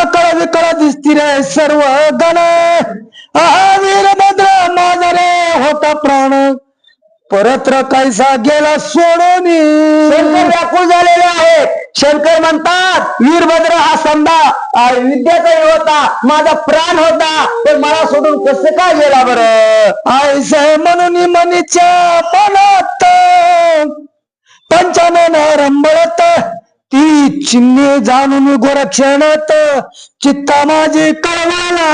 सकळ विकळ दिसती रे सर्व गण. आहा वीरभद्र माझा रे होता प्राण. परत्र कैसा गेला सोडून. शंकर व्याकुळ झालेले आहेत. शंकर म्हणतात वीरभद्र हा संधा विद्याचा होता. माझा प्राण होता. पण मला सोडून कसं काय गेला बरं? आयसे म्हणून मनीच्या मनात पंचानन रंबळत ती चिन्हे जाणून गोरक्षणात चित्ता माझी कळवाला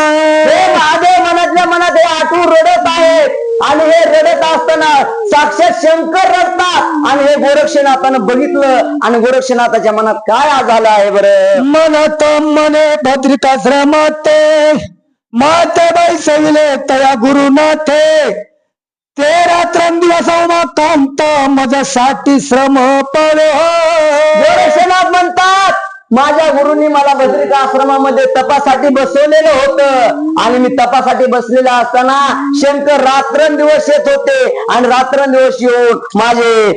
हे महादेव मनातल्या मनात हे आठवून रडत आहेत आणि हे रडत असताना साक्षात शंकर रडतात. आणि हे गोरक्षनाथानं बघितलं आणि गोरक्षनाथाच्या मनात काय आज झालं आहे बरं? मनत मने भद्रिकाश्रमात माते बाई सविले तया गुरुनाथे. ते रात्रंदिवस कांत माझ्यासाठी श्रम पडो. गोरक्षनाथ म्हणतात माझ्या गुरुंनी मला बद्रिका आश्रमामध्ये तपासाठी बसवलेलं होतं. आणि मी तपासाठी बसलेला असताना शंकर रात्रंदिवस येत होते आणि रात्रंदिवस येऊन माझे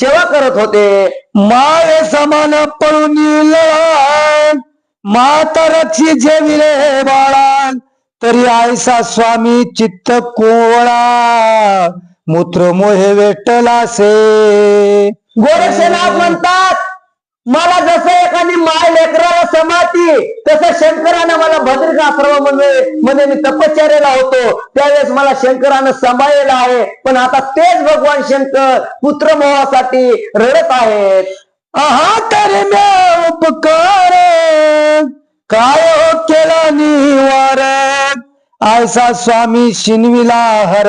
सेवा करत होते. माये समान पळून लहान माता रक्षी जेविले बाळा तरी आयसा स्वामी चित्त कोवळा मूत्र मोहे वेटलासे गोरक्षनाथ म्हणतात मला जसं एखादी माय लेकराला समाती तसं शंकरानं मला भद्रिका आश्रमामध्ये मध्ये मी तपश्चर्याला होतो. त्यावेळेस मला शंकरानं सांभाळलेलं आहे. पण आता तेच भगवान शंकर पुत्रमोहासाठी रडत आहेत. आहा तरी उपकार. काय हो केला निवार आयसा स्वामी शिनविला हर.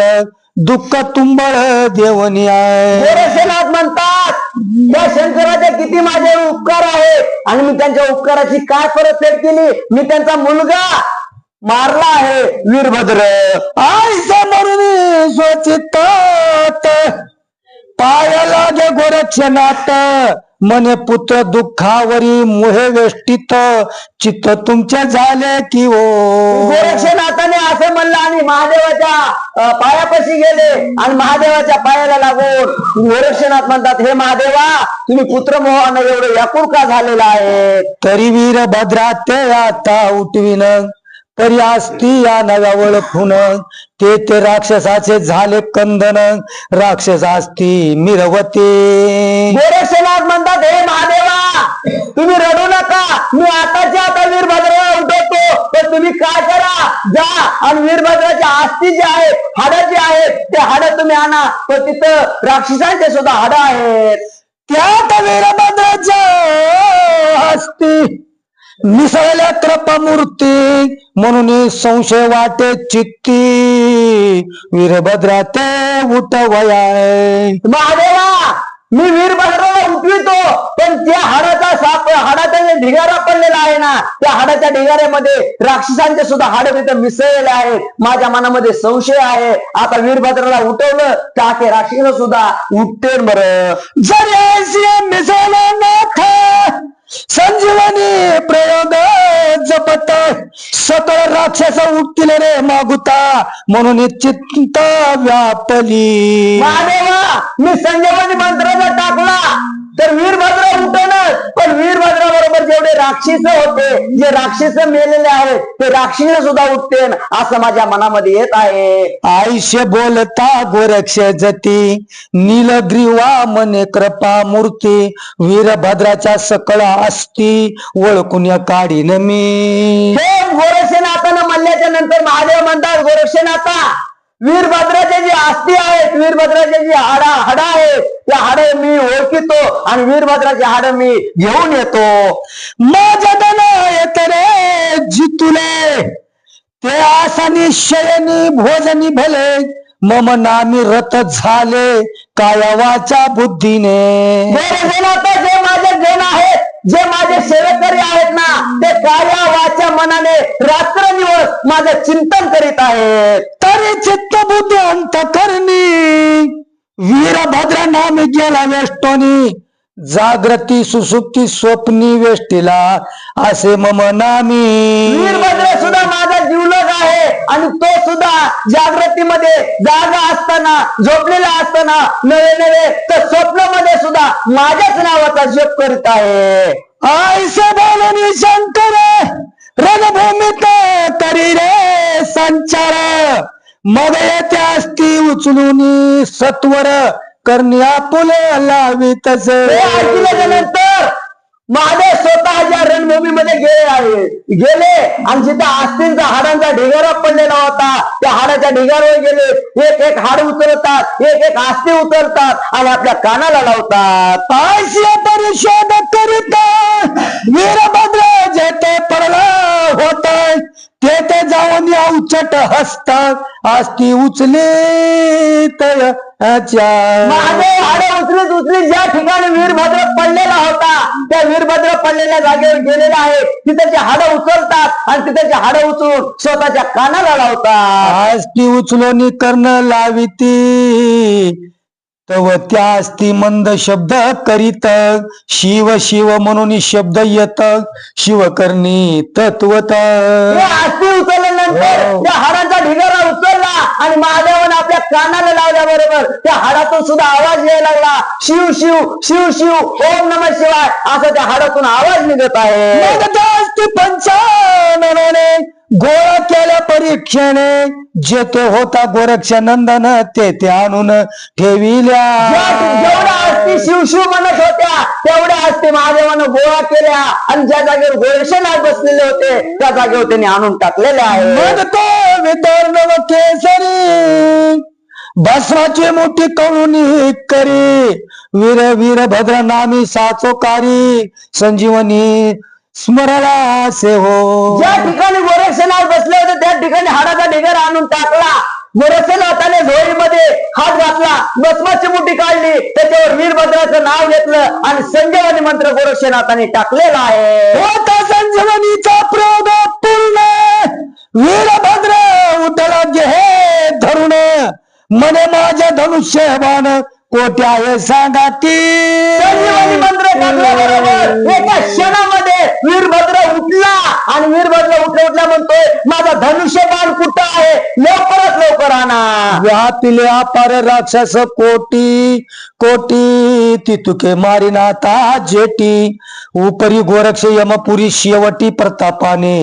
दुःख तुंबळ देवनी आहे. म्हणतात त्या शंकराचे किती माझे उपकार आहेत आणि मी त्यांच्या उपकाराची काय परतफेड केली? मी त्यांचा मुलगा मारला आहे वीरभद्र. आयसा मरुनी स्वचितात पाया गोरक्षनाथ मने पुत्र दुःखावरी मोहे वेष्टित चित्त तुमचे झाले की हो. गोरक्षनाथाने असं म्हणलं आणि महादेवाच्या अं, पायापाशी गेले आणि महादेवाच्या पायाला लागून गोरक्षनाथ म्हणतात हे महादेवा तुम्ही पुत्रमोहानं एवढं व्याकुळ का झालेला आहे? तरी वीर भद्रा ते आता उठविन. परी असती या नव्या ओळखून ते ते राक्षसाचे झाले कंदन राक्षस असती मिरवते. गोरक्षनाथ म्हणतात हे महादेवा तुम्ही रडू नका. मी आताच्या आता वीरभद्राला उठवतो. पण तुम्ही काय करा? जा आणि वीरभद्राच्या आस्ती जे आहेत हाडं जे आहेत ते हाडं तुम्ही आणा. पण तिथं राक्षसांचे सुद्धा हाडं आहेत. त्यात वीरभद्राच्या हस्ती मिसळल्या कृपमूर्ती म्हणून संशय वाटे चित्ती वीरभद्रा ते उठवयाय महादेवा मी वीरभद्राला उठवितो पण त्या हाडाचा साप हाडाचा जे ढिगारा पडलेला आहे ना त्या हाडाच्या ढिगाऱ्यामध्ये राक्षसांचे सुद्धा हाड तिथं मिसळलेले आहेत. माझ्या मनामध्ये संशय आहे. आता वीरभद्राला उठवलं तर ते राक्षस सुद्धा उठते बरं? जरी मिसळला नाथ संजीवनी प्रयोग जपत सकळ राक्षस उठतील रे मागुता म्हणून चिंत व्यापली. महादेवा मी संजीवनी मंत्राचा टाकला. तर वीरभद्र उठवणार. पण वीरभद्रा बरोबर जेवढे राक्षस होते जे राक्षस मेलेले आहेत ते राक्षस सुद्धा उठते असं माझ्या मनामध्ये येत आहे. आयुष्य बोलता गोरक्ष जती नीलग्रीवा मने कृपा मूर्ती वीरभद्राच्या सकळ असती ओळखून काढीन मी. हे गोरक्षनाथानं म्हणल्याच्या नंतर महादेव म्हणतात गोरक्षनाथा वीरभद्राचे जे आस्ती आहेत वीरभद्राचे जे हाडा हाडा आहेत त्या हाडे मी ओळखितो आणि वीरभद्राचे हाड मी घेऊन येतो. माझ्या येत रे जितुले. ते आसानी शयनी भोजनी भले मम नामी रथ झाले कायवाच्या बुद्धीने. जे माझे जण आहेत जे माझे सेवेकरी आहेत ना ते कायावाच्या मनाने मनाने रात्रदिवस माझं चिंतन करीत आहेत. तरी चित्त बुद्धी अंत करणी. वीरभद्र नाम गेला वेष्टोनी. जागृती सुसुप्ती स्वप्नी वेष्टीला. असे मम नामी. वीरभद्र सुद्धा माझा जीवलग आहे. आणि तो सुद्धा जागृतीमध्ये जागा असताना झोपलेला असताना नवे नवे तर स्वप्नामध्ये सुद्धा माझ्याच नावाचा जप करीत आहे. आयसे बोलून शंकर रणभूमीत करी रे संचार. मग येते असती उचलून सत्वर करण्या पुले लावितच हे महादेव स्वतः ज्या रणभूमीमध्ये गेले आहे. गेले आणि जिथे आस्तींचा हाडांचा ढिगारा पडलेला होता त्या हाडाच्या ढिगारावर गेले. एक एक हाड उतरतात एक एक आस्ती उतरतात आणि आपल्या कानाला लावतात. पाशी तरी शोध करीत वीरभद्र जेथे पडला होत तेथे जाऊन या उच्चट हसतात. आस्ती उचली महादेव हाडे उचलीत उचलीत ज्या ठिकाणी वीरभद्र पडलेला होता त्या वीरभद्र पडलेल्या जागेवर गेलेला आहे तिथेचे हाडं उचलतात आणि तिथेचे हाडं उचलून स्वतःच्या कानाला लावतात. आज ती उचलोनी कर्ण लाविती. तव त्यास ती मंद शब्द करीत शिव शिव म्हणून शब्द येत शिवकर्णी तत्वत. हे अस्थि उचलल्यानंतर हो. त्या हाडाचा ढिगारा उचलला आणि महादेवाने आपल्या कानाला लावल्याबरोबर त्या हाडातून सुद्धा आवाज यायला लागला. शिव शिव शिव शिव ओम नम शिवाय असं त्या हाडातून आवाज निघत आहे. मग ती गोळा केल्या परीक्षेने जेथे होता गोरक्षानंदन तेथे आणून ठेविल्या. जेवढ्या अस्थि शिव शिव म्हणत होत्या तेवढ्या अस्थि महादेवानं गोळा केल्या आणि ज्या जागेवर गोरक्षनाथ बसलेले होते त्या जागेवर त्यांनी आणून टाकलेले आहे. मग तो विदर्भ केसरी भस्माची मोठी कळून करी वीर वीरभद्र नामी साचोकारी संजीवनी स्मरला से हो. ज्या ठिकाणी गोरक्षनाथ बसले होते त्या ठिकाणी हाडाचा ढिगारा आणून टाकला. गोरक्षनाथाने झोळीमध्ये हात घातला. भस्माची मुठी काढली. त्याच्यावर वीरभद्राचं नाव घेतलं आणि संजीवनी मंत्र गोरक्षनाथाने टाकलेला आहे. होता संजीवनीचा प्रयोग पूर्ण. वीरभद्र उठला हे धरुण. मने माझ्या धनुष्यबाण कोट्या हे सांगा संजीवनी मंत्र टाकल्याबरोबर एका क्षणामध्ये वीरभद्र उठला आणि वीरभद्र उठल्या उठल्या म्हणतोय माझा धनुष्यबाण कुठं आहे? लवकरात लवकर आणा. व्यापिले अपार राक्षस कोटी कोटी तितुके मारिनाता जेटी उपरी गोरक्ष यमपुरी शेवटी प्रतापाने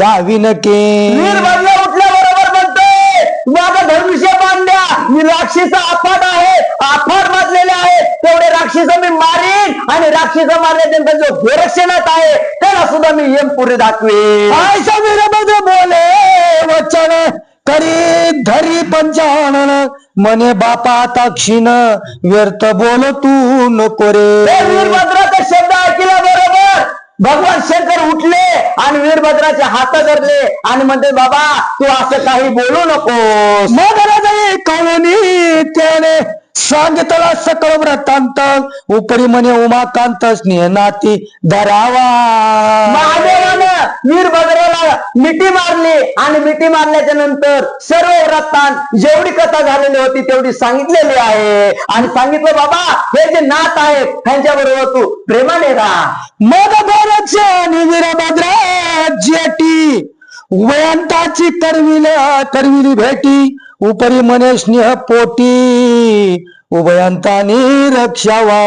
दाविन के वीरभद्र उठल्याबरोबर म्हणतोय माझा धनुष्य बांध्या मी राक्षस आफाट आहे आफाट मारलेले आहे. तेवढे राक्षस मी मारीन आणि राक्षस मारल्यानंतर जो गोरक्षनाथ आहे त्याला सुद्धा मी यमपुरी दाखवेन. ऐसा वीरभद्र बोले वचन करी धरी पंचानन. मने बापा ताक्षीन व्यर्थ बोल तू नको हे रे वीरभद्राचे शब्द ऐकल्याबरोबर भगवान शंकर उठले आणि वीरभद्राचे हात धरले आणि म्हणते बाबा तू असं काही बोलू नकोस. मग राजाने कळणी त्याने सांगितला सकळ व्रतांत उपरी म्हणे उमाकांत स्नेह नाती धरावा. महादेवानं वीरभद्राला मिठी मारली आणि मिठी मारल्याच्या नंतर सर्व व्रतांत जेवढी कथा झालेली होती तेवढी सांगितलेली आहे. आणि सांगितलं बाबा हे जे नाथ आहेत त्यांच्या बरोबर तू प्रेमाने राहा. मग आणि वीरभद्रा जेटी उभयंताची करविल करविली भेटी. उपरी म्हणे स्नेह पोटी। उभयंतानी रक्षावा.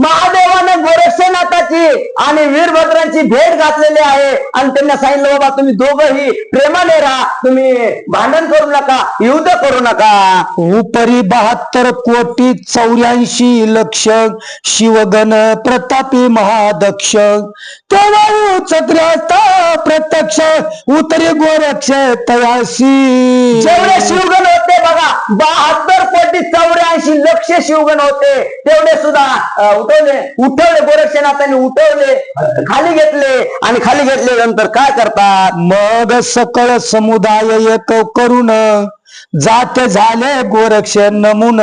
महादेवानं गोरक्षनाथाची आणि वीरभद्रांची भेट घातलेली आहे. आणि त्यांना सांगितलं बाबा तुम्ही दोघंही प्रेमाने राहा. तुम्ही भांडण करू नका युद्ध करू नका. उपरी बहात्तर कोटी चौऱ्याऐंशी लक्ष शिवगण प्रतापी महादक्ष. तेव्हा प्रत्यक्ष उतरी गोरक्ष तयासी. जेवढे शिवगण होते बघा बहात्तर कोटी चौऱ्याऐंशी लक्ष शिवगण होते. तेवढे सुद्धा उठवले. उठवले गोरक्षनाथांनी उठवले. खाली घेतले. आणि खाली घेतल्यानंतर काय करतात? मग सकळ समुदाय एक करून जात झाले गोरक्ष नमुन.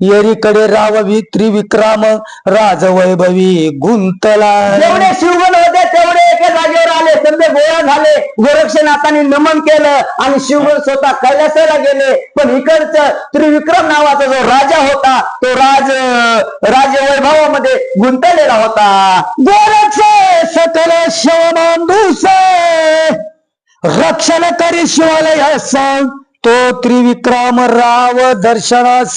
येरीकडे राववी त्रिविक्रम राजवैभवी गुंतला. जेवढे शिवगण होते तेवढे एका जागेवर आले समजे गोळा झाले गोरक्षनाथांनी नमन केलं आणि शिवगड स्वतः कैलासाला गेले. पण इकडचं त्रिविक्रम नावाचा जो राजा होता तो राज राजवैभवामध्ये गुंतलेला होता. गोरक्ष सकल शवमांडूस रक्षण करी शिवालय सांग तो त्रिविक्रम राव दर्शनास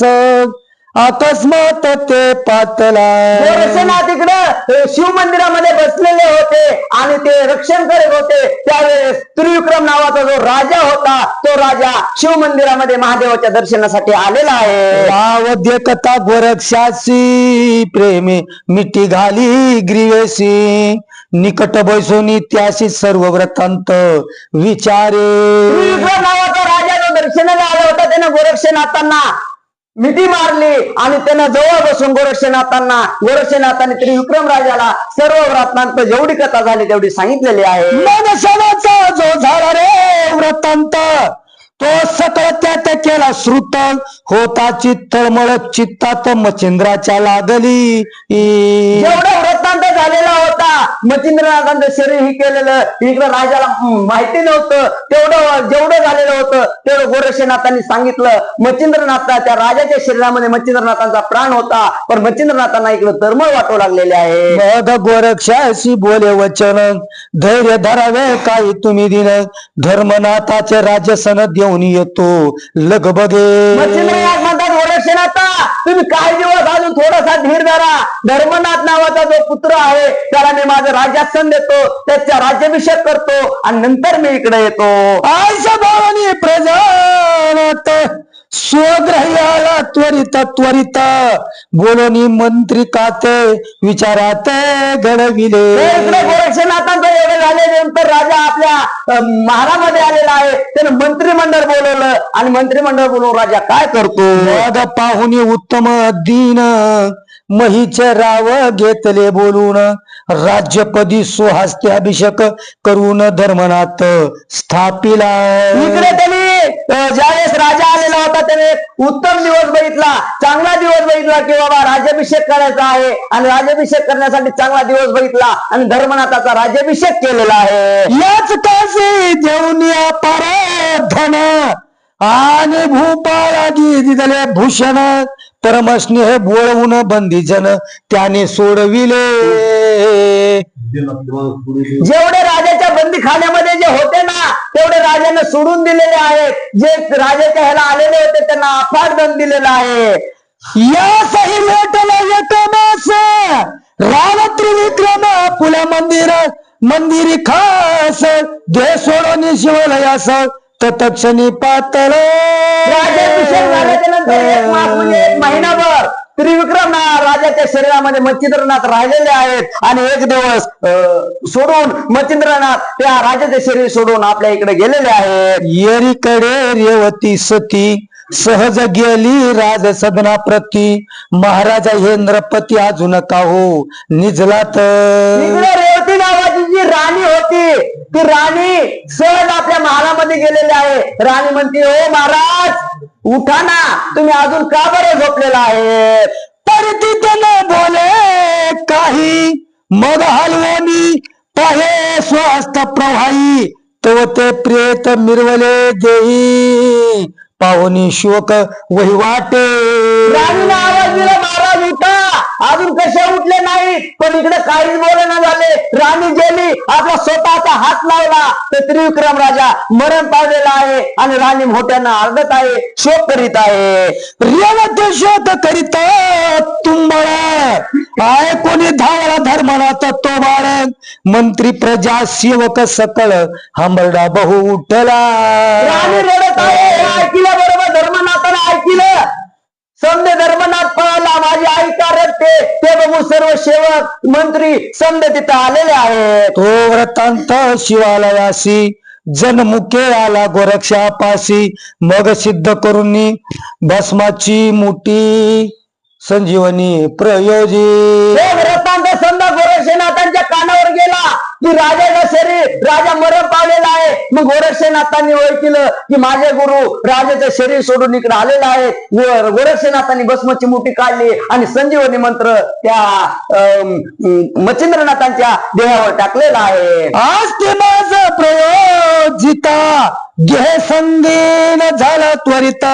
अकस्मात ते पातला गोरक्षनाथ इकडं शिव मंदिरामध्ये बसलेले होते आणि ते रक्षण करत होते. त्यावेळेस त्रिविक्रम नावाचा जो राजा होता तो राजा शिव मंदिरामध्ये महादेवाच्या दर्शनासाठी आलेला आहे. कथा गोरक्षासी प्रेमे मिठी घाली ग्रीवेसी. निकट बैसोनी त्याशी सर्व व्रतांत विचारे. त्रिविक्रम नावाचा राजा जो दर्शनाला आला होता त्यानं गोरक्षनाथांना मिठी मारली आणि त्यांना जवळ बसून गोरक्षनाथांना गोरक्षनाथांनी तरी राजाला सर्व व्रतांत जेवढी कथा झाली तेवढी सांगितलेली आहे. जो झाला रे व्रतांत. तो सकळ त्यात केला श्रुत. होता चित्तळमळ चित्तात मचिंद्राच्या लागली. जेवढं वृत्तांत झालेला होता. मच्छिंद्रनाथांचं शरीर ही केलेलं इकडं राजाला माहिती नव्हतं. तेवढं जेवढं झालेलं होतं तेवढं गोरक्षनाथांनी सांगितलं. मच्छिंद्रनाथ त्या राजाच्या शरीरामध्ये मच्छिंद्रनाथांचा प्राण होता. पण मच्छिंद्रनाथांना इकडं तरमळ वाटू लागलेले आहे. मग गोरक्षाशी बोले वचन. धैर्य धरावे काही तुम्ही दिन धर्मनाथाचे राज्य सनद देऊन येतो. लगबगे मच्छिंद्रनाथ म्हणतात गोरक्षनाथा तुम्ही काही दिवस अजून थोडासा धीर धरा. धर्मनाथ नावाचा जो पुत्र आहे त्याला मी माझं राज्यासन देतो. त्याचा राज्याभिषेक करतो. आणि नंतर मी इकडे येतो. आयसा भावानी प्रजानात स्वग्रह्याला त्वरित त्वरित. बोलोनी मंत्री काते विचारात घडविले. इकडे गोरक्षनाथांचं एवढे झाले नंतर राजा आपल्या महालामध्ये आलेला आहे. त्याने मंत्रिमंडळ बोलवलं. आणि मंत्रिमंडळ बोलवून राजा काय करतो? मग पाहुनी उत्तम दीन. महीचे राव घेतले बोलून. राज्यपदी सुहास्त्याभिषेक करून धर्मनाथ स्थापिला. इकडे त्यांनी ज्यावेळेस राजा आलेला होता त्याने उत्तम दिवस बघितला चांगला दिवस बघितला की बाबा राज्याभिषेक करायचा आहे आणि राज्याभिषेक करण्यासाठी चांगला दिवस बघितला आणि धर्मनाथाचा राज्याभिषेक केलेला आहे. याच काशी देऊन धन आणि भूपाळा दिले भूषण परमस्नेह बोळवून बंदीजन त्याने सोडविले. जेवढे राजाच्या बंदीखान्यामध्ये जे होते ना तेवढे राजाने सोडून दिलेले आहेत. जे राजाच्या ह्याला आलेले होते त्यांना अफाट दंड दिलेला आहे. यासही मेटला एक रावत्री विक्रम त्रिविक्रम मंदिर मंदिरी खास. दे सोडून शिवलयास तत्क्षणी पातळ. राज्याभिषेक झाल्याच्यानंतर एक म्हणजे महिनाभर त्रिविक्रम ना- राजाच्या शरीरामध्ये मच्छिंद्रनाथ राहिलेले आहेत. आणि एक दिवस अं, सोडून मच्छिंद्रनाथ त्या राजाचे शरीर सोडून आपल्या इकडे गेलेले आहेत. येरीकडे रेवती सती सहज गेली राज सदना प्रती. महाराजा हेंद्रपती अजून का हो? निजला तर. रेवती नावाची जी राणी होती ती राणी सहज आपल्या महालामध्ये गेलेली आहे. राणी म्हणते ओ महाराज उठा ना. तुम्ही अजून का बरं झोपलेला आहे तर न बोले काही. मग हलवणी पाहे स्वस्त प्रवाही तो ते प्रेत मिरवले देई. पाहुणी शोक वहिवाटे. राणीने आवाज दिला महाराज उठा. अजून कसे उठले नाही? पण इकडे काहीच बोलणं झाले. राणी गेली आपला स्वतःचा हात लावला. तर त्रिविक्रम राजा मरण पावलेला आहे आणि राणी मोठ्यांना आर्दत आहे शोक करीत आहे. रेवत शोध करीत तुंबळ आय कोणी धावला धर्मनाथ तो बाळ मंत्री प्रजा सेवक सकळ हंबरडा बहु उठला. राणी रडत आहे हे ऐकलं बरोबर. धर्मनाथानं ऐकलं. समजे काय कारण ते ते बघू सर्व सेवक मंत्री समजे तिथं आलेले आहेत. तो व्रतांत शिवालयासी जनमुखे आला गोरक्षापासी मग सिद्ध करून भस्माची मोठी संजीवनी प्रयोजी हे व्रतांत समजा गोरक्षनाथांच्या कानावर गेला की राजाचं शरीर राजा मरण पावलेला आहे. मग गोरक्षनाथांनी ओळखलं की माझे गुरु राजाचं शरीर सोडून इकडे आलेलं आहे. गोरक्षनाथांनी भस्मची मुठी काढली आणि संजीवनी मंत्र त्या अं, मच्छिंद्रनाथांच्या देहावर टाकलेला आहे. आज ते माझ प्रयोजिता घे संगीन झाला त्वरित.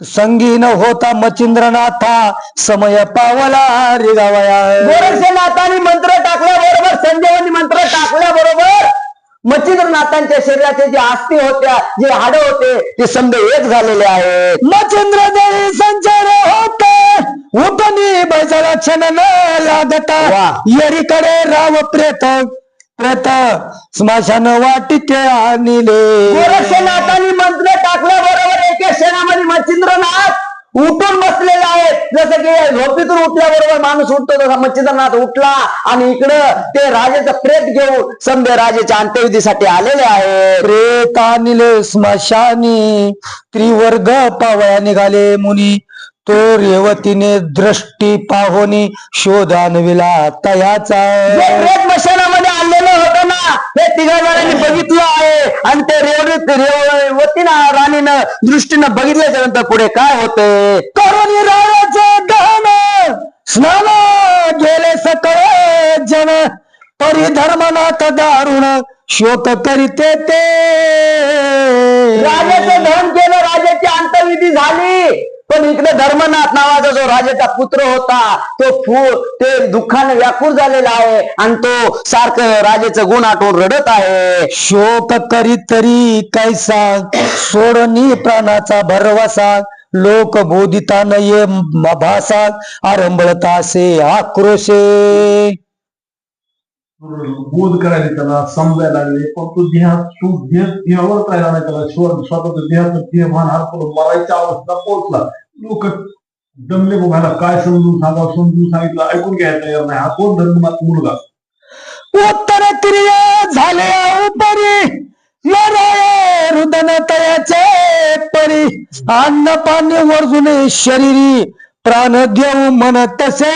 संगीन होता मचिंद्रनाथा समय पावला रिगावया गोरक्षनाथांनी मंत्र टाकल्याबरोबर संजीवनी मंत्र टाकल्याबरोबर मच्छिंद्रनाथांच्या शरीराचे जे अस्थि होत्या जे हाडं होते ते समजा एक झालेले आहेत. मचिंद्र देवी संचार होते बैजाला छन न लागता. येरीकडे राव प्रेत. प्रेत स्मशान वाटिके आणले. गोरक्षनाथांनी मंत्र टाकल्याबरोबर एका क्षणामध्ये मच्छिंद्रनाथ उठून बसलेले आहेत. जसं की झोपेतून उठल्याबरोबर माणूस उठतो तसा मच्छिंद्रनाथ उठला आणि इकडं ते राजाचं प्रेत घेऊन समजे राजाच्या अंत्यविधीसाठी आलेले आहेत. प्रेत आणले स्मशानी त्रिवर्ग पावया निघाले मुनी. तो रेवतीने दृष्टी पाहोनी शोध आणविला तयाचा जे प्रेत मशानामध्ये आणलेलं होतं ना हे तिघा बघितलं आहे. आणि ते रेवती ना राणीनं दृष्टीनं बघितल्याच्या नंतर पुढे काय होते? करुणी राजाचे दहन. स्नान गेले सकळे जन. परिधर्मनाथ दारुण शोक करीते ते राजाचं धन केलं राजाची अंतविधी झाली. पण इकडे धर्मनाथ नावाचा जो राजाचा पुत्र होता तो फू ते दुःखाने व्याकुळ झालेला आहे आणि तो सारखं राजेचं गुण आठवून रडत आहे. शोक करीत तरी कैसा सोडणी प्राणाचा भरवसा लोक बोधिता नये भासा आरंभळतासे आक्रोशे. बोध करायला त्याला समजायला लागले. पण तो देहा तो देह देहावर राहिला नाही त्याला. शिवर स्वतःचा देहाचा देहभान करून मरायच्या अवस्था पोहोचला. लोक दमले बघायला काय समजून सांगा समजून सांगितलं ऐकून घ्यायला तयार नाही. हा कोण धर्मात मुलगा? उत्तर क्रिया झाल्या उपरी. लढाये रुदन तयाचे परी. अन्न पाणी वर्जुने शरीरी. प्राण देऊ मन तसे.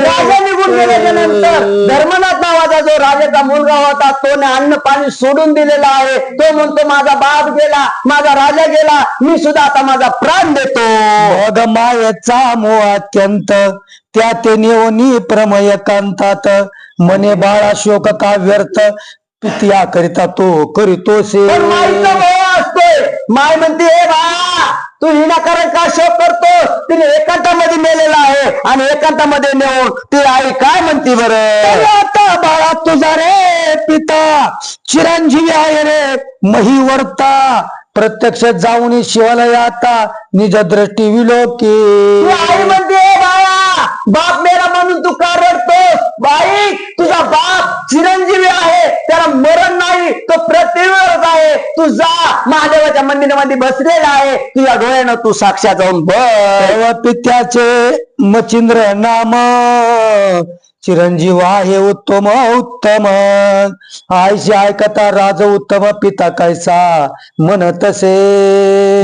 राजा निघून गेल्याच्यानंतर धर्मनाथ नावाचा जो राजाचा मुलगा होता तो अन्न पाणी सोडून दिलेला आहे. तो म्हणतो माझा बाप गेला माझा राजा गेला मी सुद्धा आता माझा प्राण देतो. मग मायेचा मोह अत्यंत त्या ते नेवनी प्रमय कांतात. मने बाळा शोक का व्यर्थ? पित्या करिता तो करीतोसे. पण माईचा मोह असतोय. माय म्हणते हे बा तू विनाकारण का शोक करतो? तिने एकांतामध्ये मेलेला आहे आणि एकांतामध्ये नेऊन ती आई काय म्हणते बरं? आता बाळा तुझा रे पिता चिरंजीवी आहे रे महिवर्ता प्रत्यक्ष जाऊन शिवालय आता निज दृष्टी विलोकी. तू आई म्हणते "ए बाळा बाप मेला म्हणून तू का रडतोस बाई तुझा बाप चिरंजीवी आहे त्याला मरण नाही तो पृथ्वीवरच आहे. तू जा महादेवाच्या मंदिरामध्ये बसलेला आहे तुझ्या डोळ्यानं तू साक्षात जाऊन पित्याचे मचिंद्र नाम चिरंजीव आहे उत्तम उत्तम. आयशी ऐकता राज उत्तम पिता कैसा मन तसे.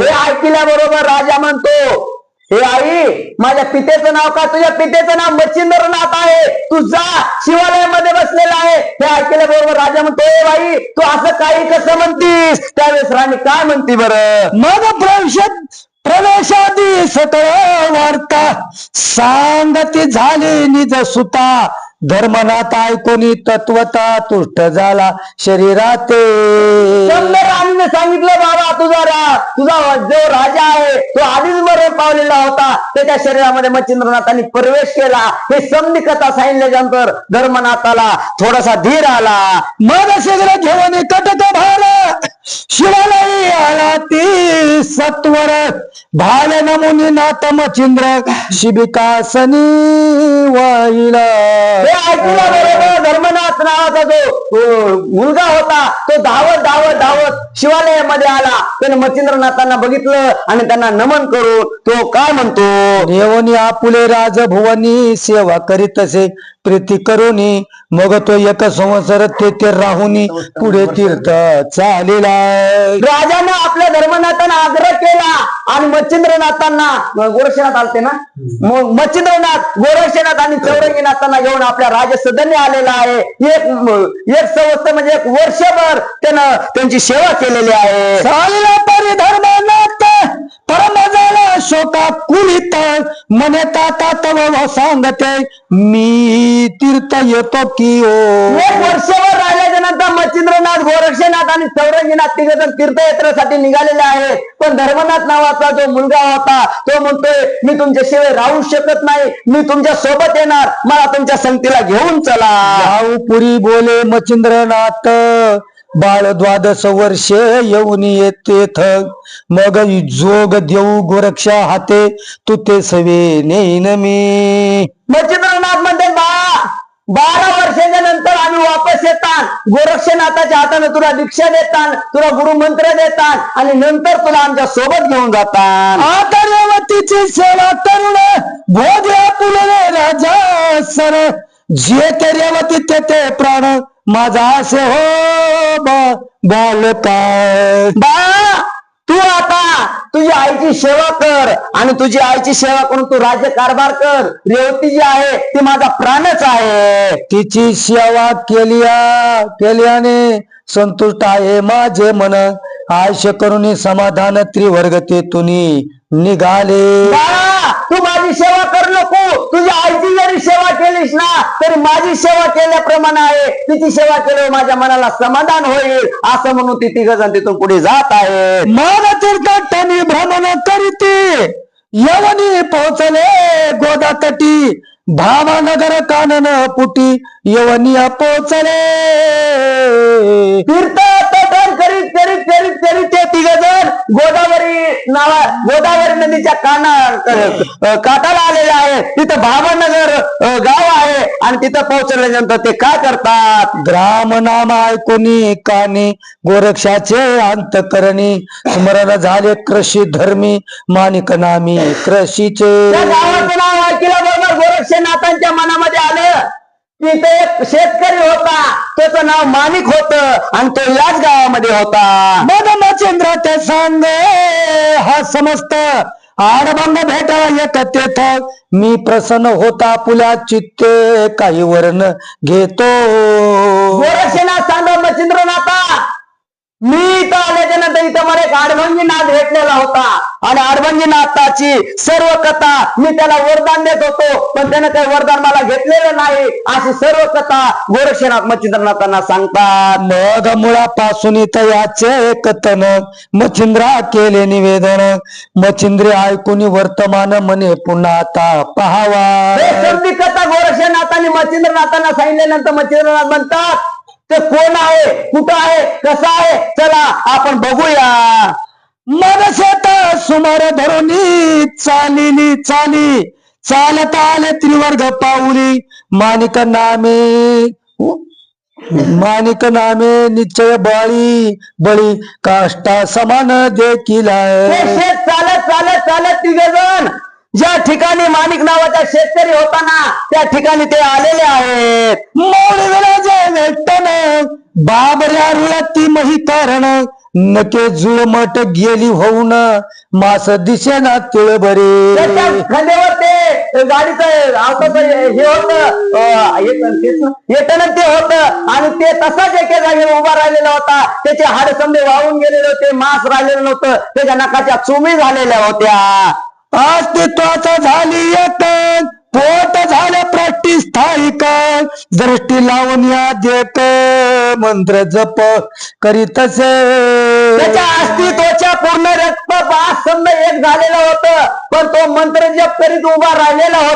हे ऐकल्याबरोबर राजा म्हणतो हे आई माझ्या पितेचं नाव का? तुझ्या पितेचं नाव मच्छिंद्रनाथ आहे. तू जा शिवालयामध्ये बसलेला आहे. हे ऐकल्याबरोबर राजा म्हणतो "ए बाई तू असं काही कसं म्हणतीस? त्यावेळेस राणी काय म्हणती बरं? मग प्रवेशात प्रवेशादी सकळ वार्ता. सांगती झाली निज सुता. धर्मनाथ ऐकोनी तत्वता तुष्ट झाला शरीरात. समजा राणीने सांगितलं बाबा तुझा रा तुझा जो राजा आहे तो आधीच मरण पावलेला होता. त्याच्या शरीरामध्ये मच्छिंद्रनाथांनी प्रवेश केला. हे समधी कथा सांगितल्यानंतर धर्मनाथाला थोडासा धीर आला. मग शीघ्र घेऊन कटक भार शिवालयी आला ती सत्वर. भाल नमुनी नाथ मचिंद्र शिबिकासनी वाहिला. हे धर्मनाथ नावाचा जो मुलगा होता तो धावत धावत धावत शिवालयामध्ये आला. त्याने मच्छिंद्रनाथांना बघितलं आणि त्यांना नमन करून तो काय म्हणतो? देवनी आपुले राजभुवनी सेवा करीत असे प्रीती करुनी मग तो एक संवत्सर तेथे राहुनी पुढे तीर्थ चालेला. राजानं आपल्या धर्मनाथांना आग्रह केला आणि मच्छिंद्रनाथांना गोरक्षनाथ आलते ना? मग मच्छिंद्रनाथ गोरक्षनाथ आणि चौरंगीनाथांना घेऊन आपल्या राजसदनी आलेला आहे. एक एक संवत्सर म्हणजे एक वर्षभर त्यानं त्यांची सेवा केलेली आहे. चालला परम झाला शोका कुलित. मने ताता तव सांगते मी तीर्थ येतो की ओ. एक वर्षभर राहिल्याच्या नंतर मच्छिंद्रनाथ गोरक्षनाथ आणि चौरंगीनाथ तिघ जण तीर्थयात्रेसाठी निघालेले आहेत. पण धर्मनाथ नावाचा जो मुलगा होता तो म्हणतोय मी तुमच्याशिवाय राहू शकत नाही. मी तुमच्यासोबत येणार. मला तुमच्या संगतीला घेऊन चला. पुरी बोले मचिंद्रनाथ बाळ द्वादश वर्ष येऊन येते मग जोग देऊ गोरक्षा हाते. तू ते सवे नेईन मी. मच्छिंद्रनाथ म्हणते बा बारा वर्षाच्या नंतर आम्ही वापस येतात गोरक्षनाथाच्या हाताने तुला दीक्षा देतात तुला गुरुमंत्र देतात आणि नंतर तुला आमच्यासोबत घेऊन जातात आता रेवतीची सेवा करून भोग्या पुलले राजा सर. जे ते रेवती ते ते प्राण माझा असे हो बा- बा तू आता तुझी आईची सेवा कर आणि तुझी आईची सेवा करून तू राज्य कारभार कर. रेवती जी आहे ती माझा प्राणच आहे. तिची सेवा केली केल्याने संतुष्ट आहे माझे मन. आयुष्य करून समाधान त्रिवर्ग तेथून निघाले. तू माझी सेवा कर नको. तुझ्या आईची जरी सेवा केलीस ना तरी माझी सेवा केल्याप्रमाणे आहे. तिची सेवा केल्यावर माझ्या मनाला समाधान होईल. असं म्हणून ती तिघजण तिथून पुढे जात आहे मग तीर्थाटनी भ्रमण करीत. यवनी पोहोचले गोदा तटी भावानगर कानन पुटी यवनिया पोहोचले तीर्थ तटन करीत करीत करीत करीत ते तिघ जण गोदावरी नावा गोदावरी नदीच्या काना काठाला आलेले आहे. तिथं भावनगर गाव आहे. आणि तिथं पोहोचल्यानंतर ते काय करतात? ग्राम नाम ऐकुनी कानी गोरक्षाचे अंतकरणी. स्मरण झाले कृषी धर्मी मानिक नामी कृषीचे. गावाचं नाव ऐकल्याबरोबर गोरक्षनाथांच्या मनामध्ये आलं की ते एक शेतकरी होता. त्याचं नाव माणिक होत आणि तो याच गावामध्ये होता. मग मचंद्र ते सांग हा समस्त आडभंग भेटायला येत तेथ. मी प्रसन्न होता पुल्या चित्ते काही वर्ण घेतो. गोरक्षनाथ सांगा मच्छिंद्रनाथा. मी इथं आल्याच्यानंतर इथं मला एक आडभंगी नाथ भेटलेला होता. आणि आडभंगी नाथाची सर्व कथा मी त्याला वरदान देत होतो. पण त्यानं काही वरदान मला घेतलेलं नाही. अशी सर्व कथा गोरक्षनाथ मच्छिंद्रनाथांना सांगतात. मग मुळापासून इथं याचे कथन मच्छिंद्रा केले निवेदन. मच्छिंद्रे ऐकून वर्तमान मने पुन्हा आता हे पहावा कथा गोरक्षनाथांनी मच्छिंद्रनाथांना सांगितल्यानंतर मच्छिंद्रनाथ म्हणतात ते कोण आहे? कुठं आहे? कसं आहे? चला आपण बघूया. मनसेत सुमार धरून चालिली चाली. चालत आले त्रिवर्ग पाऊली. मानिक नामे. मानिक नामे निश्चय बळी. बळी काष्टा समान देखील आहे. चालत चालत चालत तिघ जण ज्या ठिकाणी माणिक नावाचा शेतकरी होता ना त्या ठिकाणी ते आलेले आहेत. बाबऱ्या रुळती मही कारण नके जुळमट गेली होऊन मास दिसेना तिळबरे खांद्यावर ते गाडीचं आवताचं हे होत येताना ते होत. आणि ते तसाच एके जागी उभा राहिलेला होता. त्याचे हाड समजे वाहून गेलेले होते मांस राहिलेलं नव्हतं. त्याच्या नकाच्या चुमी झालेल्या होत्या. अस्तित्वाचा झाली एक पोट झालं प्रतिष्ठायिक दृष्टी लावून या देत मंत्र जप करीतच त्याच्या अस्तित्वाच्या पूर्ण रक्त बास एक झालेला होत. पण तो मंत्र जप करीत उभा राहिलेला होता.